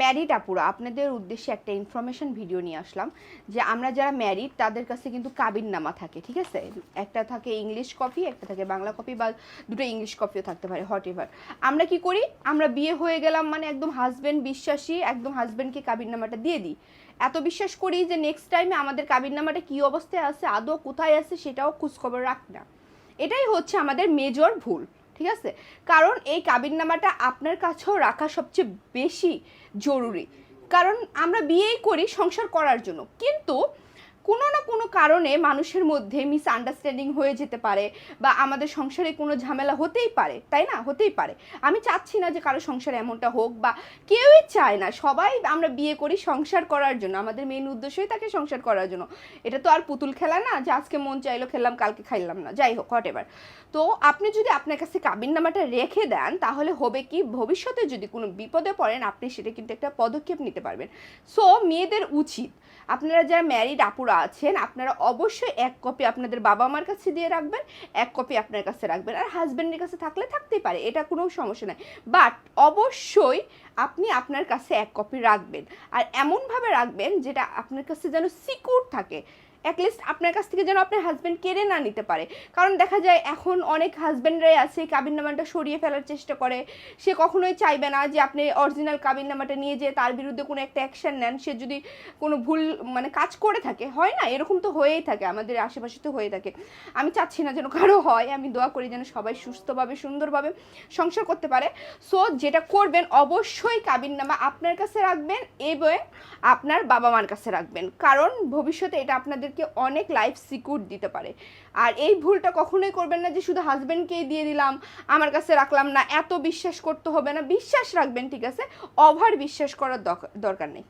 Married আপুরা, আপনাদের উদ্দেশ্যে একটা ইনফরমেশন ভিডিও নিয়ে আসলাম যে আমরা যারা ম্যারিড তাদের কাছে কিন্তু কাবিন নামা থাকে, ঠিক আছে? একটা থাকে ইংলিশ কপি একটা থাকে বাংলা কপি বা দুটো ইংলিশ কপিও থাকতে পারে হট এভার আমরা কি করি? আমরা বিয়ে হয়ে গেলাম মানে একদম হাজব্যান্ড বিশ্বাসী, একদম হাজব্যান্ডকে কাবিন নামাটা দিয়ে দিই। এত বিশ্বাস করি যে নেক্সট টাইমে আমাদের কাবিন নামাটা কী অবস্থায় আছে, আদৌ কোথায় আছে সেটাও খোঁজখবর রাখ না। এটাই হচ্ছে আমাদের মেজর ভুল। ঠিক আছে? কারণ এই কাবিননামাটা আপনার কাছেও রাখা সবচেয়ে বেশি জরুরি। কারণ আমরা বিয়েই করি সংসার করার জন্য। কিন্তু কোনো না কোনো কারণে মানুষের মধ্যে মিসআন্ডারস্ট্যান্ডিং হয়ে যেতে পারে বা আমাদের সংসারে কোনো ঝামেলা হতেই পারে, তাই না? হতেই পারে। আমি চাচ্ছি না যে কারও সংসারে এমনটা হোক বা কেউই চায় না। সবাই আমরা বিয়ে করি সংসার করার জন্য। আমাদের মেন উদ্দেশ্যই থাকে সংসার করার জন্য। এটা তো আর পুতুল খেলা না যে আজকে মন চাইলো খেললাম, কালকে খাইলাম না। যাই হোক হোয়াট এভার তো আপনি যদি আপনার কাছে কাবিন নামাটা রেখে দেন, তাহলে হবে কি? ভবিষ্যতে যদি কোনো বিপদে পড়েন, আপনি সেটা কিন্তু একটা পদক্ষেপ নিতে পারবেন। সো মেয়েদের উচিত। আপনারা যারা ম্যারিড আপুরা আছেন, আপনারা অবশ্যই এক কপি আপনাদের বাবা মার কাছে দিয়ে রাখবেন, এক কপি আপনার কাছে রাখবেন। আর হাজব্যান্ডের কাছে থাকলে থাকতেই পারে, এটা কোনো সমস্যা নাই। বাট অবশ্যই আপনি আপনার কাছে এক কপি রাখবেন। আর এমনভাবে রাখবেন যেটা আপনার কাছে যেন সিকিউর থাকে। অ্যাটলিস্ট আপনার কাছ থেকে যেন আপনার হাজব্যান্ড কেড়ে না নিতে পারে। কারণ দেখা যায় এখন অনেক হাজব্যান্ডরাই আছে কাবিন নামাটা সরিয়ে ফেলার চেষ্টা করে। সে কখনোই চাইবে না যে আপনি অরিজিনাল কাবিন নামাটা নিয়ে যেয়ে তার বিরুদ্ধে কোনো একটা অ্যাকশন নেন। সে যদি কোনো ভুল মানে কাজ করে থাকে, হয় না? এরকম তো হয়েই থাকে, আমাদের আশেপাশে তো হয়ে থাকে। আমি চাচ্ছি না যেন কারও হয়, আমি দোয়া করি যেন সবাই সুস্থভাবে, সুন্দরভাবে সংসার করতে পারে। সো যেটা করবেন, অবশ্যই কাবিন নামা আপনার কাছে রাখবেন এবং আপনার বাবা মার কাছে রাখবেন। কারণ ভবিষ্যতে এটা আপনাদেরকে অনেক লাইফ সিকিউর দিতে পারে। আর এই ভুলটা কখনোই করবেন না যে শুধু হাজব্যান্ডকেই দিয়ে দিলাম, আমার কাছে রাখলাম না, এত বিশ্বাস করতে হবে না। বিশ্বাস রাখবেন, ঠিক আছে? ওভার বিশ্বাস করার দরকার- নেই।